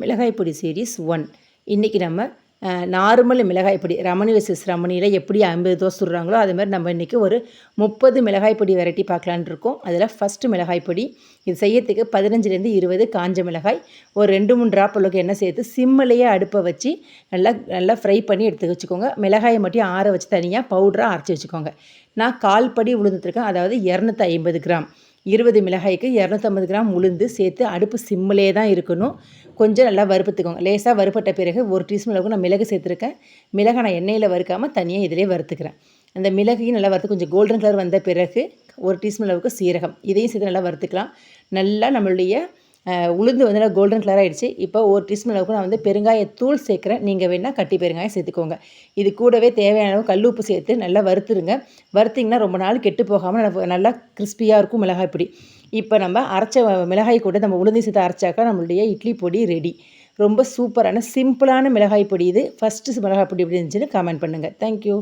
மிளகாய் பொடி series one இன்றைக்கி நம்ம நார்மல் மிளகாய் பொடி ரமணி வர்சஸ் ரமணியில் எப்படி ஐம்பது தோசை சுடுறாங்களோ அது மாதிரி நம்ம இன்றைக்கி ஒரு முப்பது மிளகாய் பொடி வெரைட்டி பார்க்கலான் இருக்கோம். அதில் ஃபஸ்ட்டு மிளகாய் பொடி இது செய்யறதுக்கு பதினஞ்சுலேருந்து இருபது காஞ்ச மிளகாய் ஒரு ரெண்டு மூணு ட்ராப் அளவுக்கு எண்ணெய் சேர்த்து சிம்மிலேயே அடுப்பை வச்சு நல்லா நல்லா ஃப்ரை பண்ணி எடுத்து வச்சுக்கோங்க. மிளகாயை மட்டும் ஆற வச்சு தனியாக பவுடராக அரைச்சி வச்சுக்கோங்க. நான் கால் படி உளுந்துட்டுருக்கேன் அதாவது இரநூத்தி ஐம்பது கிராம். இருபது மிளகாய்க்கு இரநூத்தம்பது கிராம் உளுந்து சேர்த்து அடுப்பு சிம்மிலே தான் இருக்கணும். கொஞ்சம் நல்லா வறுப்பத்துக்கோங்க லேசாக வறுப்பட்ட பிறகு ஒரு டீஸ்பூன் அளவுக்கு நான் மிளகு சேர்த்துருக்கேன். மிளகை நான் எண்ணெயில் வறுக்காமல் தனியாக இதிலே வறுத்துக்கிறேன். அந்த மிளகையும் நல்லா வறுத்து கொஞ்சம் கோல்டன் கலர் வந்த பிறகு ஒரு டீஸ்பூன் அளவுக்கு சீரகம். இதையும் சேர்த்து நல்லா வறுத்துக்கலாம். நல்லா நம்மளுடைய உளுந்து வந்து கோல்டன் கலர் ஆகிடுச்சு இப்போ ஒரு டீஸ்பூன் அளவுக்கு நான் வந்து பெருங்காயத்தூள் சேர்க்குறேன். நீங்கள் வேணால் கட்டி பெருங்காயம் சேர்த்துக்கோங்க. இது கூடவே தேவையான அளவு கல் உப்பு சேர்த்து நல்லா வறுத்துருங்க. வறுத்திங்கன்னா ரொம்ப நாள் கெட்டு போகாமல் நல்லா கிறிஸ்பியாக இருக்கும் மிளகாய் பொடி. இப்போ நம்ம அரைச்ச மிளகாய் கூட நம்ம உளுந்து சேர்த்து அரைச்சாக்கா நம்மளுடைய இட்லி பொடி ரெடி ரொம்ப சூப்பரான சிம்பிளான மிளகாய் பொடி இது. ஃபஸ்ட்டு மிளகாய் பொடி எப்படி இருந்துச்சுன்னு கமெண்ட் பண்ணுங்கள் தேங்க்யூ